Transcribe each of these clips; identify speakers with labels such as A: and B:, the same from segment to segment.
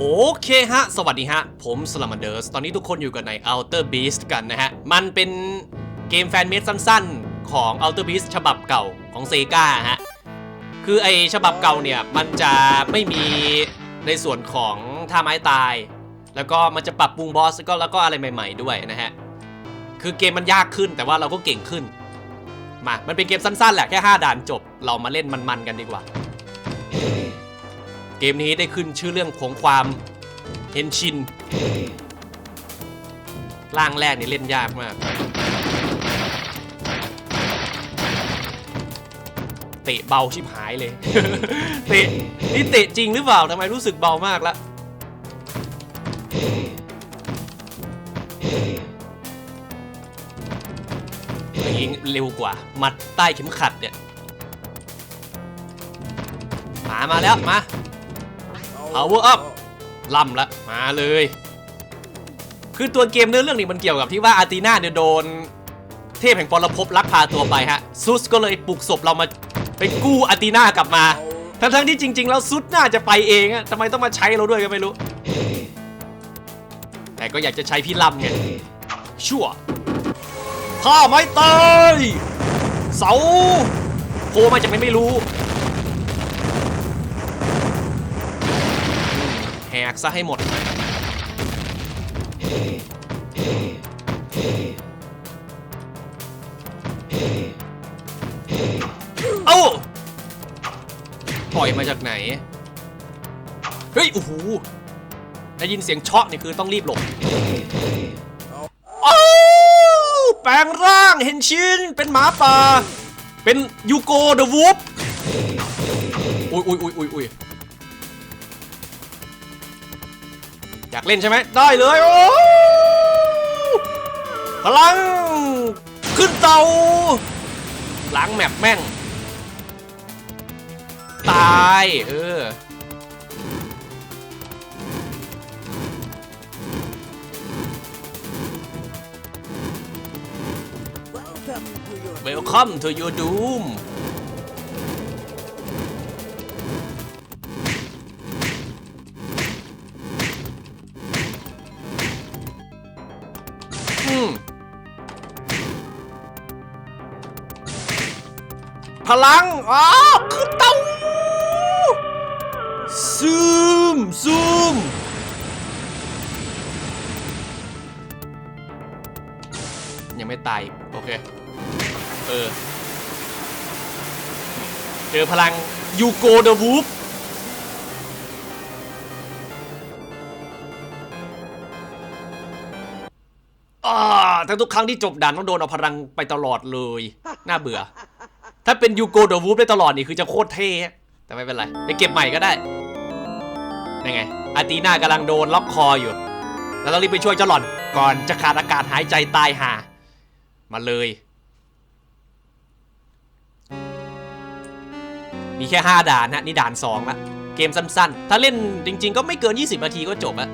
A: โอเคฮะ สวัสดีฮะ ผมสลัมเดอร์ส ตอนนี้ทุกคนอยู่กันใน Outer Beast กันนะฮะ มันเป็นเกมแฟนเมดสั้นๆ ของ Outer Beast ฉบับเก่าของเซกาฮะ คือไอฉบับเก่าเนี่ย มันจะไม่มีในส่วนของท่าไม้ตาย แล้วก็มันจะปรับปรุงบอสแล้วก็แล้วก็อะไรใหม่ๆด้วยนะฮะ คือเกมมันยากขึ้นแต่ว่าเราก็เก่งขึ้น มา มันเป็นเกมสั้นๆแหละแค่ 5 ด่านจบ เรามาเล่นมันๆกันดีกว่า เกมนี้ได้ขึ้นชื่อเรื่องของความเฮนชินร่างแรกนี่เล่นยากมาก เตะเบาชิบหายเลย เตะนี่เตะจริงหรือเปล่าทำไมรู้สึกเบามากละอย่างเร็วกว่า มัดใต้เข็มขัดเนี่ย มามาแล้ว มา Power up ล่ำละมาเลย คือตัวเกมเนื้อเรื่องนี้มันเกี่ยวกับที่ว่าอาร์ตีนาเนี่ยโดน เทพแห่งปรภพลักพาตัวไปฮะ ซุสก็เลยปลุกศพเรามาไปกู้อาร์ตีนากลับมา ทั้งๆที่จริง ๆ แล้วซุสน่าจะไปเองอะทำไมต้องมาใช้เราด้วยก็ไม่รู้ แต่ก็อยากจะใช้พี่ล่ำไงชั่วถ้าไม่ตายเสาโผล่มาจากไหนไม่รู้ กซะให้หมด เอ้าปล่อยมาจากไหน เฮ้ย โอ้โห ได้ยินเสียงเชาะนี่คือต้องรีบหลบโอ้าแปลงร่างเห็นชินเป็นหมาป่า เป็นยูโกเดอะวูฟอุ้ยอุ้ยอุ้ยอุ้ย อุ้ยอยากเล่นใช่ไหมได้เลยโอ้พลัง ขึ้นเตาล้างแมปแม่ง ตาย เออ Welcome to your doom อื พลังอ๋อคือเต้าซูมซูมยังไม่ตาย โอเค เออ เจอพลังยูโกเดวูฟอ่าแต่ทุกครั้งที่จบด่านต้องโดนเอาพลังไปตลอดเลย น่าเบื่อ ถ้าเป็นยูโกเดวูฟได้ตลอดนี่คือจะโคตรเท่อะแต่ไม่เป็นไรไปเก็บใหม่ก็ได้ยังไงอาตีน่ากำลังโดนล็อกคออยู่ แล้วต้องรีบไปช่วยเจ้าหล่อนก่อนจะขาดอากาศหายใจตายห่ามาเลย มีแค่ 5 ด่านนะนี่ด่าน2ละเกมสั้นๆ ถ้าเล่นจริง ๆ ก็ไม่เกิน 20 นาทีก็จบละ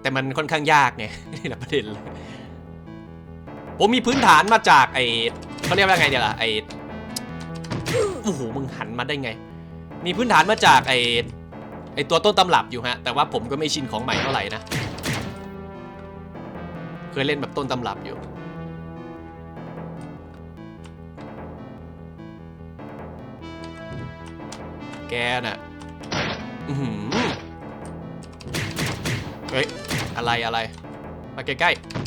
A: แต่มันค่อนข้างยากไงนี่แหละประเด็นเลยผมมีพื้นฐานมาจากไอ เขาเรียกว่าไงเดี๋ยวล่ะไอโอ้โหมึงหันมาได้ไง มีพื้นฐานมาจากไอไอตัวต้นตำรับอยู่ฮะ แต่ว่าผมก็ไม่ชินของใหม่เท่าไหร่นะ เคยเล่นแบบต้นตำรับอยู่ แกน่ะอือหือเฮ้ย อะไรอะไร มาใกล้ๆ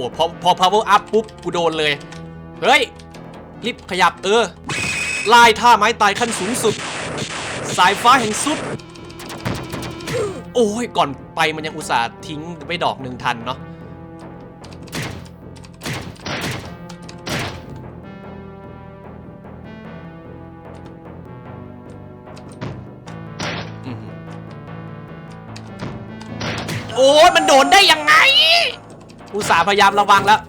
A: หพอพอ power up ปุ๊บกูโดนเลย เฮ้ย รีบขยับเออลายท่าไม้ตายขั้นสูงสุด สายฟ้าแห่งสุด โอ้ย ก่อนไปมันยังอุตส่าห์ทิ้งไปดอกหนึ่งทันเนาะโอ้ยมันโดนได้ยังไง อุตส่าห์พยายามระวังแล้ว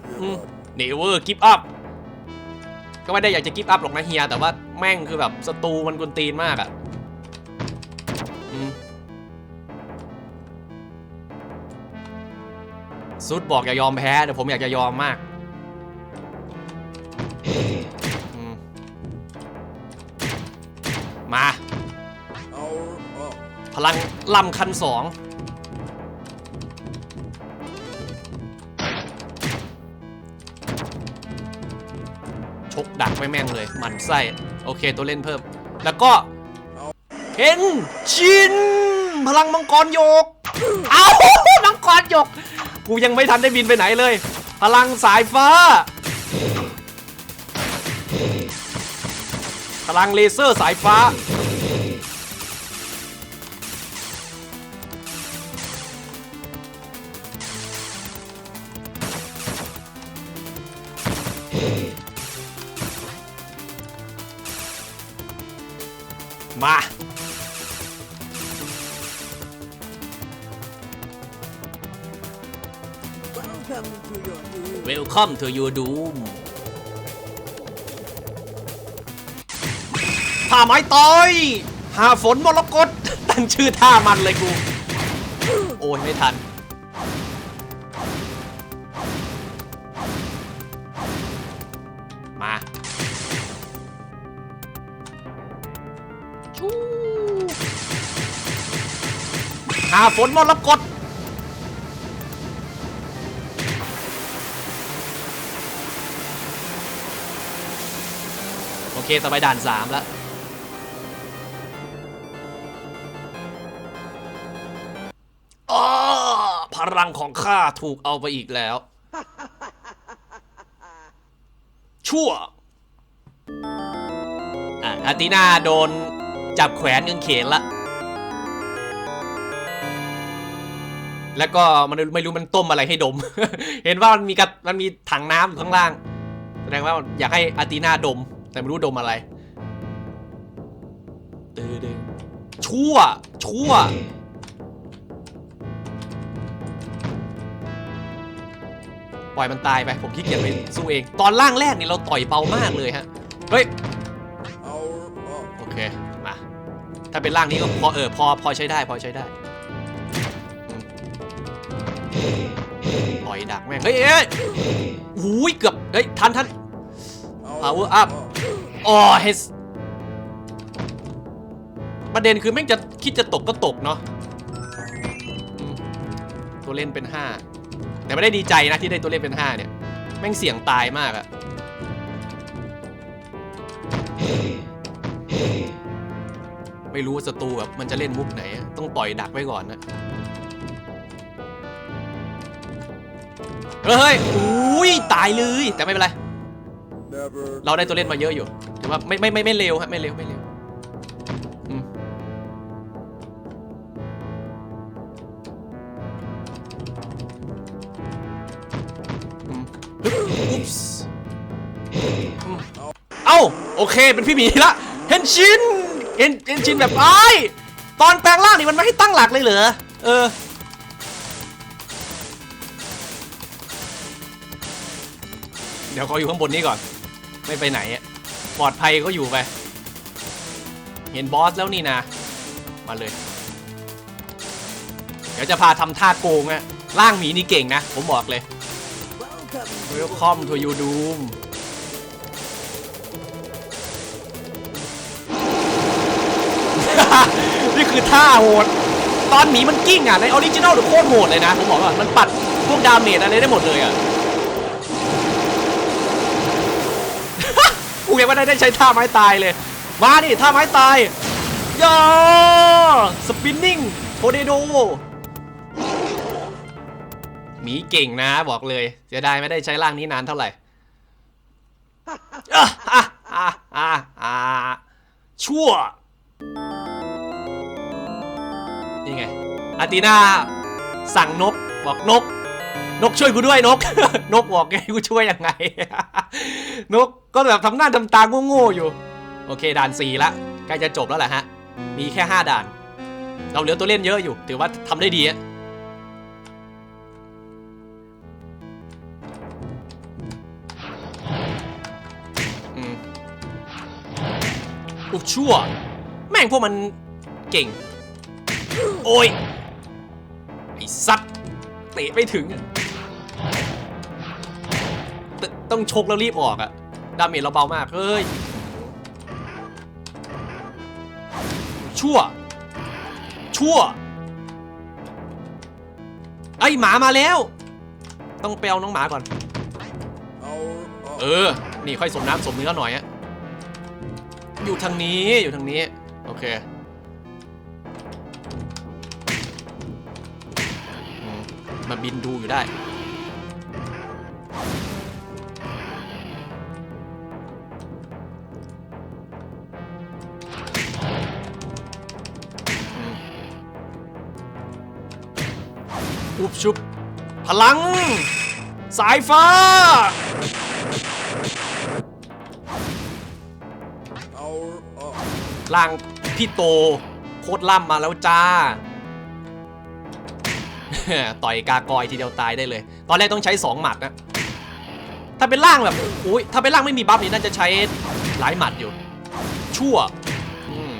A: เนเวอร์กิฟอัพก็ไม่ได้อยากจะกิฟอัพหรอกนะเฮีย แต่ว่าแม่งคือแบบศัตรูมันกวนตีนมากอะอืมซุดบอกอย่ายอมแพ้แต่ผมอยากจะยอมมากอืมมา
B: Power up.
A: พลังลำคันสอง ดักไปแม่งเลยหมันไส้โอเคตัวเล่นเพิ่ม แล้วก็เห็นชิน พลังมังกรโยก เอามังกรโยก กูยังไม่ทันได้บินไปไหนเลย พลังสายฟ้า พลังเลเซอร์สายฟ้า มา
B: Welcome to your new
A: Welcome to your doom ท่าไม้ต่อย หาฝนมรกตตั้งชื่อท่ามันเลยกู โอ้ยไม่ทัน หาฝนมรกตโอเคต่อไปด่านสามแล้วอ้อพลังของข้าถูกเอาไปอีกแล้ว ชั่วอะอาตินาโดนจับแขวนกางเขนละ แล้วก็มันไม่รู้มันต้มอะไรให้ดม เห็นว่ามันมีกระมันมีถังน้ำอยู่ข้างล่าง แสดงว่าอยากให้อาตินาดม แต่ไม่รู้ดมอะไรตือดึงชั่ว ชั่ว ปล่อยมันตายไป ผมขี้เกียจไปสู้เอง ตอนล่างแรกนี่เราต่อยเบามากเลยฮะ เฮ้ย
B: Power up.
A: โอเค มา ถ้าเป็นร่างนี้ก็พอเออพอพอใช้ได้ พอใช้ได้ อยดักแม่ง เฮ้ยเอ้ยหูยเกือบ เฮ้ย ทันทัน Power up อ๋อเฮสประเด็นคือแม่งจะคิดจะตกก็ตกเนาะตัวเล่นเป็น 5 แต่ไม่ได้ดีใจนะที่ได้ตัวเล่นเป็น 5 เนี่ย แม่งเสี่ยงตายมากอะไม่รู้ศัตรูแบบมันจะเล่นมุกไหน ต้องต่อยดักไว้ก่อนนะ เฮ้ยอุ้ยตายเลยแต่ไม่เป็นไร
B: Never.
A: เราได้ตัวเล่นมาเยอะอยู่ถือว่าไม่ไม่ไม่ไม่เร็วฮะไม่เร็วไม่เร็วอืมอืมอุ๊ปส์อืมเอ้าโอเคเป็นพี่หมีละเฮนชินเฮนเฮนชินแบบไอ้ตอนแปลงร่างนี่มันไม่ให้ตั้งหลักเลยเหรอเออ เดี๋ยวขออยู่ข้างบนนี้ก่อน ไม่ไปไหนปลอดภัยก็อยู่ไป เห็นบอสแล้วนี่นะ มาเลย เดี๋ยวจะพาทำท่าโกงอะร่างหมีนี่เก่งนะ ผมบอกเลย
B: Welcome.
A: Welcome to you doom นี่คือท่าโหด ตอนหมีมันกิ้งอะ ในออริจินอลโคตรโหดเลยนะ ผมบอกก่อนมันปัดพวกดาเมจอะไรได้หมดเลยอะ กูยังไม่ได้ได้ใช้ท่าไม้ตายเลย มาดิท่าไม้ตายย่าสปินนิ่งโทเดโดหมีเก่งนะบอกเลยเสียดายไม่ได้ใช้ร่างนี้นานเท่าไหร่อะอะอะอะชั่ว นี่ไงอาตีนาสั่งนกบอกนก นกช่วยกูด้วยนก นกบอกไงกูช่วยยังไง นกก็แบบทำหน้าทำตาโง่ๆอยู่ โอเคด่านสี่ละใกล้จะจบแล้วแหละฮะ มีแค่ 5 ด่าน เราเหลือตัวเล่นเยอะอยู่ ถือว่าทำได้ดีอะอุ๊ชั่ว แม่งพวกมันเก่ง โอ้ย ไอ้สัตว์เตะไม่ถึงอะ ต้องชกแล้วรีบออกอะดาเมจเราเบามาก เฮ้ย ชั่ว ชั่ว ไอ้ยหมามาแล้ว ต้องไปเอาน้องหมาก่อน เออ นี่ค่อยสมน้ำสมเนื้อหน่อยอะอยู่ทางนี้อยู่ทางนี้ โอเคมาบินดูอยู่ได้ อุบชุบ พลัง สายฟ้าร่างพี่โต โคตรล่ำมาแล้วจ้า ต่อยกากอยทีเดียวตายได้เลย ตอนแรกต้องใช้ 2 หมัดนะ ถ้าเป็นร่างแบบอุ้ยถ้าเป็นร่างไม่มีบัฟนี่น่าจะใช้หลายหมัดอยู่ ชั่วอืม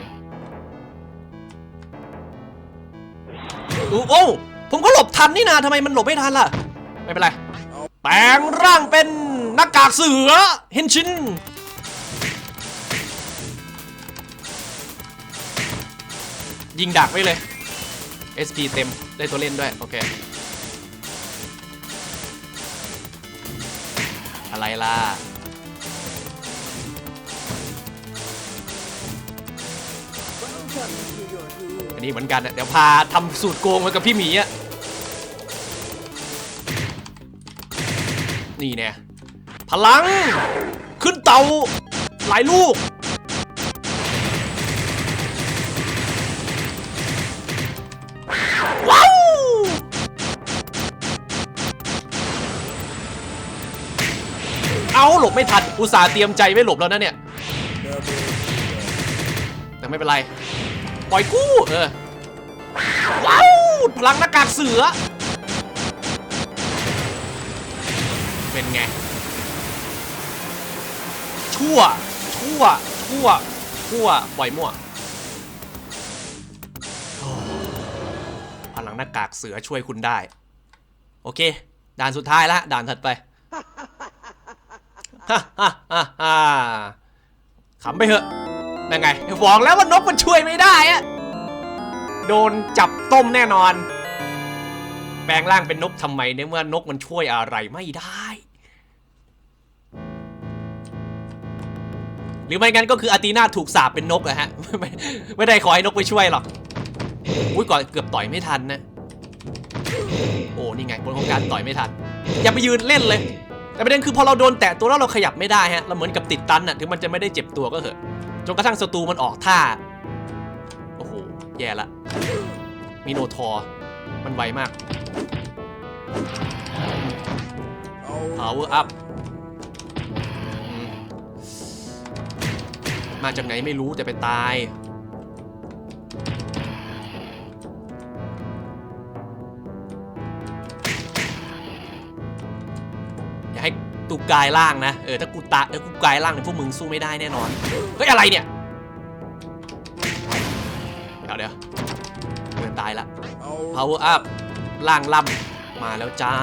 A: อู้โอ้ ผมก็หลบทันนี่นาทำไมมันหลบไม่ทันล่ะ ไม่เป็นไร แปลงร่างเป็นหน้ากากเสือเฮนชินยิงดักไว้เลย SP เต็ม ได้ตัวเล่นด้วย โอเค อะไรล่ะ อันนี้เหมือนกันเดี๋ยวพาทำสูตรโกงไว้กับพี่หมีอะ นี่เนี่ยพลัง ขึ้นเตา หลายลูก ว้าว เอาหลบไม่ทัน อุตส่าห์เตรียมใจไว้หลบแล้วนะเนี่ย แต่ไม่เป็นไร ปล่อยกู้ เออ ว้าว พลังหน้ากากเสือ เป็นไง ชั่ว ชั่ว ชั่ว ชั่ว ปล่อยมั่วพลังหน้ากากเสือช่วยคุณได้ โอเค ด่านสุดท้ายละ ด่านถัดไปฮ่าฮ่าฮ่าฮ่าขำไปเถอะนั่นไงบอกแล้วว่านกมันช่วยไม่ได้อะโดนจับต้มแน่นอน แปลงร่างเป็นนกทำไมในเมื่อนกมันช่วยอะไรไม่ได้ หรือไม่งั้นก็คืออาตีนาถูกสาปเป็นนกอะฮะ ไม่ไม่ได้ขอให้นกไปช่วยหรอกอุ้ยก่อนเกือบต่อยไม่ทันนะ โอ้นี่ไงบนของการต่อยไม่ทัน อย่าไปยืนเล่นเลย แต่ประเด็นคือพอเราโดนแตะตัวแล้วเราขยับไม่ได้ฮะเราเหมือนกับติดตันอะถึงมันจะไม่ได้เจ็บตัวก็เถอะจนกระทั่งศัตรูมันออกท่าโอ้โหแย่ละมีโนทอร์ มันไวมาก
B: Power.
A: up อืมมาจากไหนไม่รู้แต่ไปตาย อย่าให้ตูกายล่างนะ เออ ถ้ากูตาเออกูกายล่างเนี่ยพวกมึงสู้ไม่ได้แน่นอน เฮ้ย อะไรเนี่ย เดี๋ยวเดี๋ยว ตายละ
B: Power.
A: power up ล่างล่ำมาแล้วจ้า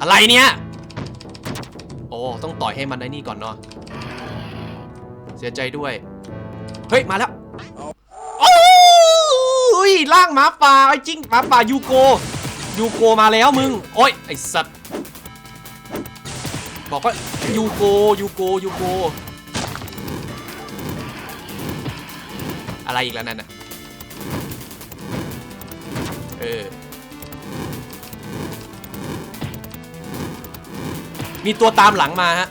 A: อะไรเนี่ย โอ้ ต้องต่อยให้มันได้นี่ก่อนเนาะเสียใจด้วย เฮ้ย มาแล้วโอ้ยล่างหมาป่าไอ้จริงหมาป่ายูโกยูโกมาแล้วมึง โอ้ย ไอสัตว์ บอกว่ายูโกยูโกยูโก อะไรอีกแล้วนั่นน่ะเออ มีตัวตามหลังมาฮะ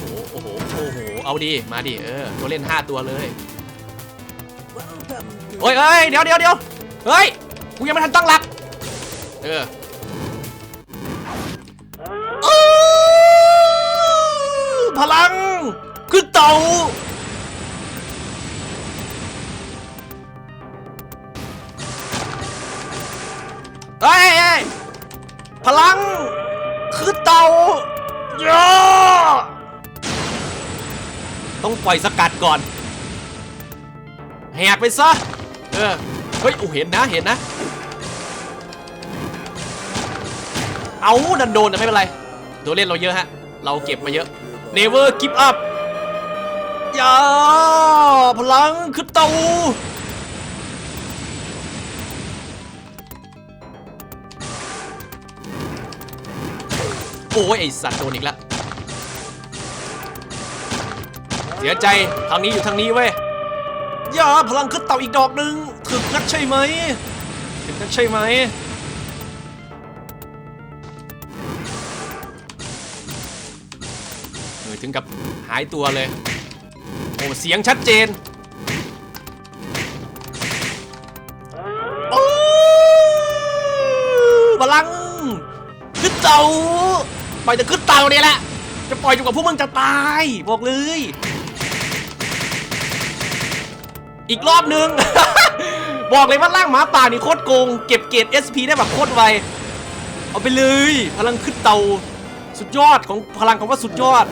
A: โอ้โห โอ้โหโอ้โหเอาดิมาดิ เออ ตัวเล่น 5 ตัวเลย
B: Welcome to
A: โอ้ยเอ้ย เดี๋ยวเดี๋ยวเดี๋ยวเฮ้ย กูยังไม่ทันตั้งหลัก เอออื้ เตาเฮ้ยเฮ้ยพลัง คือเตาเยอะต้องปล่อยสกัดก่อน แหกไปซะ เออ เฮ้ยโอ้เห็นนะ เห็นนะ เอาดันโดนแต่ไม่เป็นไร ตัวเล่นเราเยอะฮะ เราเก็บมาเยอะ Never give up อ ย่าพลังขึ้นเตาโอ้ยไอสัตว์โดนอีกแล้วเสียใจทางนี้อยู่ทางนี้เว้ยอย่าพลังขึ้นเต่าอีกดอกหนึ่งถึกนักใช่ไหมถึกนักใช่ไหมเออถึงกับหายตัวเลย เสียงชัดเจนโอ้พลังขึ้นเต่าปล่อยจะขึ้นเต่าเนี่ยแหละ จะปล่อยจนกว่าพวกมึงจะตาย บอกเลย อีกรอบนึง บอกเลยว่าร่างหมาป่านี่โคตรโกง เก็บเกรด SP ได้แบบโคตรไว เอาไปเลย พลังขึ้นเตา สุดยอดของพลังของว่าสุดยอด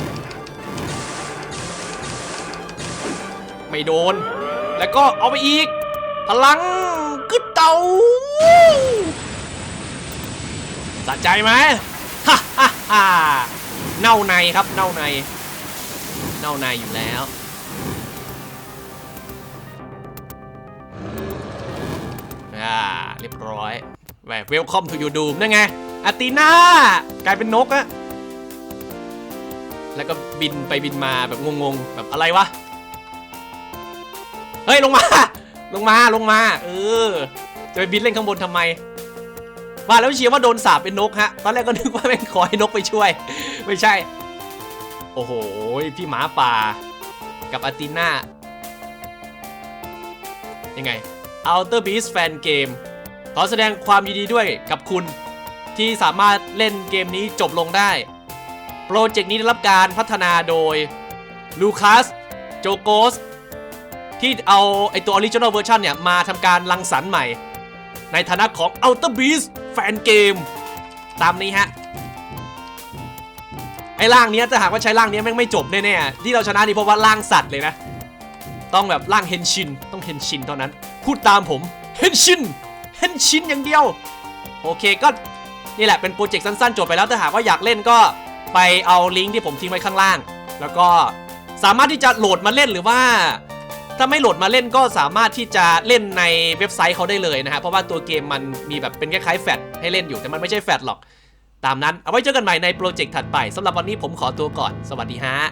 A: ไม่โดน แล้วก็เอาไปอีก พลังขึ้นเตาสะใจไหมฮ่าฮ่าฮ่าเน่าในครับเน่าใน เน่าในอยู่แล้วอ่าเรียบร้อยแหวเวลคอมทูยูดูมนั่นไงอาตีน่ากลายเป็นนกอะแล้วก็บินไปบินมาแบบงงๆ แบบอะไรวะ เฮ้ยลงมา ลงมาลงมา เออ จะไปบินเล่นข้างบนทำไมว่าแล้วเชียร์ว่าโดนสาปเป็นนกฮะ ตอนแรกก็นึกว่าแม่งขอให้นกไปช่วย ไม่ใช่ โอ้โห พี่หมาป่า กับอาติน่า ยังไง Outer Beast Fan Game ขอแสดงความยินดีด้วยกับคุณที่สามารถเล่นเกมนี้จบลงได้ โปรเจกต์นี้ได้รับการพัฒนาโดยลูคัสโจโกส ที่เอาไอตัว Original Version เนี่ย มาทำการรังสรรค์ใหม่ ในฐานะของ Outer Beast Fan Game ตามนี้ฮะ ไอ้ร่างเนี้ยถ้าหากว่าใช้ร่างเนี้ยแม่งไม่จบแน่ๆ ที่เราชนะนี่เพราะว่าร่างสัตว์เลยนะ ต้องแบบร่างเฮนชิน ต้องเฮนชินเท่านั้น พูดตามผมเฮนชินเฮนชินอย่างเดียว โอเคก็นี่แหละเป็นโปรเจกต์สั้นๆจบไปแล้วถ้าหากว่าอยากเล่นก็ไปเอาลิงก์ที่ผมทิ้งไว้ข้างล่าง แล้วก็สามารถที่จะโหลดมาเล่นหรือว่า ถ้าไม่โหลดมาเล่นก็สามารถที่จะเล่นในเว็บไซต์เขาได้เลยนะฮะเพราะว่าตัวเกมมันมีแบบเป็นคล้ายๆแฟลชให้เล่นอยู่แต่มันไม่ใช่แฟลชหรอก ตามนั้นเอาไว้เจอกันใหม่ในโปรเจกต์ถัดไปสำหรับวันนี้ผมขอตัวก่อนสวัสดีฮะ